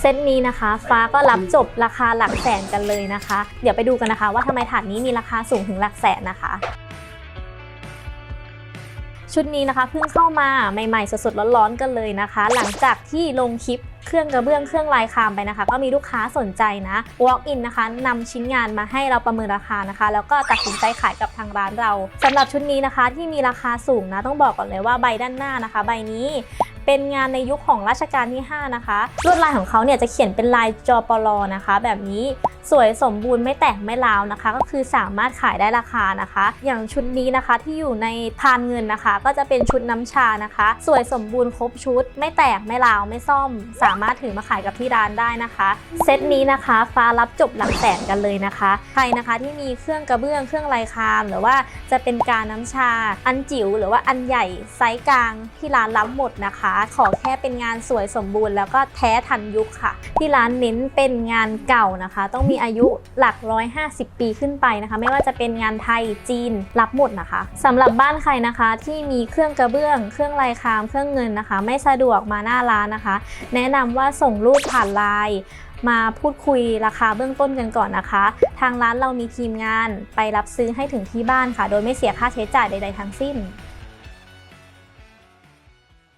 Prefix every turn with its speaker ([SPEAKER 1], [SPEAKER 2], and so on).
[SPEAKER 1] เซตนี้นะคะ ฟ้าก็รับจบราคาหลักแสนกันเลยนะคะ เดี๋ยวไปดูกันนะคะ ว่าทำไมถาดนี้มีราคาสูงถึงหลักแสนนะคะชุดนี้นะคะเพิ่งเข้ามาใหม่ๆสดๆร้อนๆกันเลยนะคะ หลังจากที่ลงคลิปเครื่องกระเบื้องเครื่องลายคามไปนะคะ ก็มีลูกค้าสนใจนะ walk in นะคะนำชิ้นงานมาให้เราประเมินราคานะคะ แล้วก็ตัดสินใจขายกับทางร้านเราสำหรับชุดนี้นะคะที่มีราคาสูงนะ ต้องบอกก่อนเลยว่าใบด้านหน้านะคะ ใบนี้เป็นงานในยุคของรัชกาลที่ 5 นะคะ ลวดลายของเขาเนี่ยจะเขียนเป็นลายจอปลอนะคะ แบบนี้สวยสมบูรณ์ไม่แตกไม่ร้าวนะคะ ก็คือสามารถขายได้ราคานะคะ อย่างชุดนี้นะคะที่อยู่ในพานเงินนะคะ ก็จะเป็นชุดน้ำชานะคะ สวยสมบูรณ์ครบชุด ไม่แตกไม่ร้าวไม่ซ่อม สามารถถือมาขายกับที่ร้านได้นะคะ เซตนี้นะคะฟ้ารับจบหลักแสนกันเลยนะคะใครนะคะที่มีเครื่องกระเบื้องเครื่องลายคาม หรือว่าจะเป็นการน้ำชา อันจิ๋วหรือว่าอันใหญ่ไซส์กลางที่ร้านรับหมดนะคะขอแค่เป็นงานสวยสมบูรณ์แล้วก็แท้ทันยุคค่ะ ที่ร้านเน้นเป็นงานเก่านะคะ ต้องมีอายุหลัก 150 ปีขึ้นไปนะคะ ไม่ว่าจะเป็นงานไทยจีนรับหมดนะคะสำหรับบ้านใครนะคะ ที่มีเครื่องกระเบื้อง เครื่องลายคาม เครื่องเงินนะคะ ไม่สะดวกมาหน้าร้านนะคะ แนะนำว่าส่งรูปผ่านไลน์มาพูดคุยราคาเบื้องต้นกันก่อนนะคะ ทางร้านเรามีทีมงานไปรับซื้อให้ถึงที่บ้านค่ะ โดยไม่เสียค่าใช้จ่ายใด ๆ ทั้งสิ้น